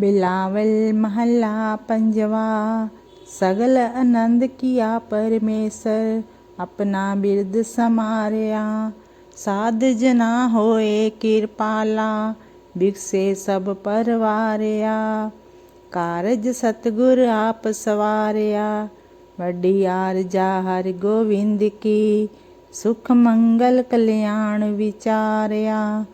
ਬਿਲਾਵਲ ਮਹੱਲਾ ਪੰਜਵਾ, ਸਗਲ ਆਨੰਦ ਕੀਆ ਪਰਮੇਸ਼ਰ, ਆਪਣਾ ਬਿਰਦ ਸਮਾਰਿਆ। ਸਾਧ ਜਨਾ ਹੋਏ ਕਿਰਪਾਲਾ ਬਿਕਸੇ ਸਭ ਪਰਵਾਰਿਆ। ਕਾਰਜ ਸਤਗੁਰ ਆਪ ਸਵਾਰਿਆ। ਵੱਡੀ ਆਰਜਾ ਹਰਿ ਗੋਬਿੰਦ ਕੀ, ਸੁਖ ਮੰਗਲ ਕਲਿਆਣ ਵਿਚਾਰਿਆ।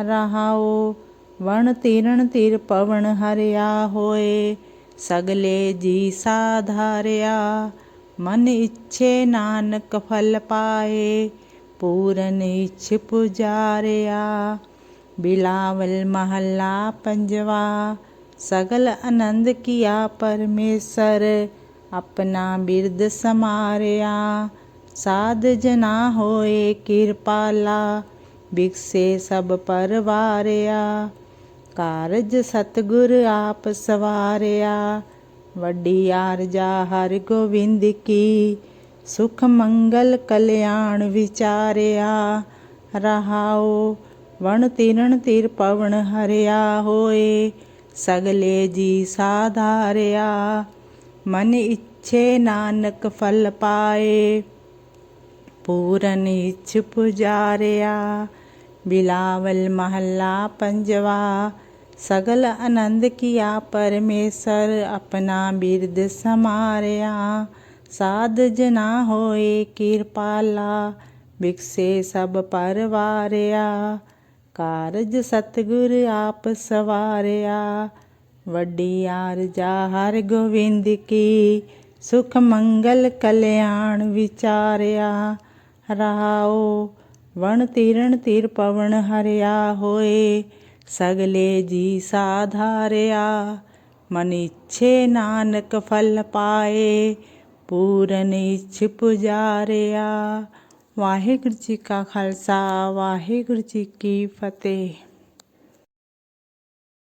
ਰਹਾਓ ਵਣ ਤੀਰਣ ਤੀਰ ਪਵਨ ਹਰਿਆ ਹੋਏ, ਸਗਲੇ ਜੀ ਸਾਧਾਰਿਆ ਮਨ ਇੱਛੇ ਨਾਨਕ ਫਲ ਪਾਏ, ਪੂਰਨ ਇੱਛ ਪੁਜਾਰਿਆ। ਬਿਲਾਵਲ ਮਹੱਲਾ ਪੰਜਵਾ, ਸਗਲ ਆਨੰਦ ਕੀਆ ਪਰਮੇਸ਼ਰ, ਆਪਣਾ ਬਿਰਦ ਸਮਾਰਿਆ। ਸਾਧ ਜਨਾ ਹੋਏ ਕਿਰਪਾਲਾ ਬਿਕਸੇ ਸਭ ਪਰਵਾਰਿਆ। ਕਾਰਜ ਸਤਗੁਰ ਆਪ ਸਵਾਰਿਆ। ਵੱਡੀ ਆਰਜਾ ਹਰਿ ਗੋਬਿੰਦ ਕੀ, ਸੁਖ ਮੰਗਲ ਕਲਿਆਣ ਵਿਚਾਰਿਆ। ਰਹਾਓ ਵਣ ਤਿਰਣ ਤਿਰ ਪਵਨ ਹਰਿਆ ਹੋਏ, ਸਗਲੇ ਜੀ ਸਾਧਾਰਿਆ। ਮਨ ਇੱਛੇ ਨਾਨਕ ਫਲ ਪਾਏ, ਪੂਰਨ ਇੱਛ ਪੁਜਾਰਿਆ। ਬਿਲਾਵਲ ਮਹੱਲਾ ਪੰਜਵਾ ਸਗਲ ਆਨੰਦ ਕੀਆ ਪਰਮੇਸ਼ਰ ਆਪਣਾ ਬਿਰਦ ਸਮਾਰਿਆ ਸਾਧ ਜਨਾ ਹੋਏ ਕਿਰਪਾਲਾ ਬਿਕਸੇ ਸਭ ਪਰਵਾਰਿਆ ਕਾਰਜ ਸਤਗੁਰ ਆਪ ਸਵਾਰਿਆ ਵੱਡੀ ਆਰਜਾ ਹਰ ਗੋਬਿੰਦ ਕੀ ਸੁਖ ਮੰਗਲ ਕਲਿਆਣ ਵਿਚਾਰਿਆ ਰਹਾਓ ਵਣ ਤੀਰਣ ਤੀਰ ਪਵਨ ਹਰਿਆ ਹੋਏ, ਸਗਲੇ ਜੀ ਸਾਧਾਰਿਆ। ਮਨ ਇੱਛੇ ਨਾਨਕ ਫਲ ਪਾਏ, ਪੂਰਨ ਇੱਛ ਪੁਜਾਰਿਆ। ਵਾਹਿਗੁਰੂ ਜੀ ਕਾ ਖਾਲਸਾ, ਵਾਹਿਗੁਰੂ ਜੀ ਕੀ ਫਤਿਹ।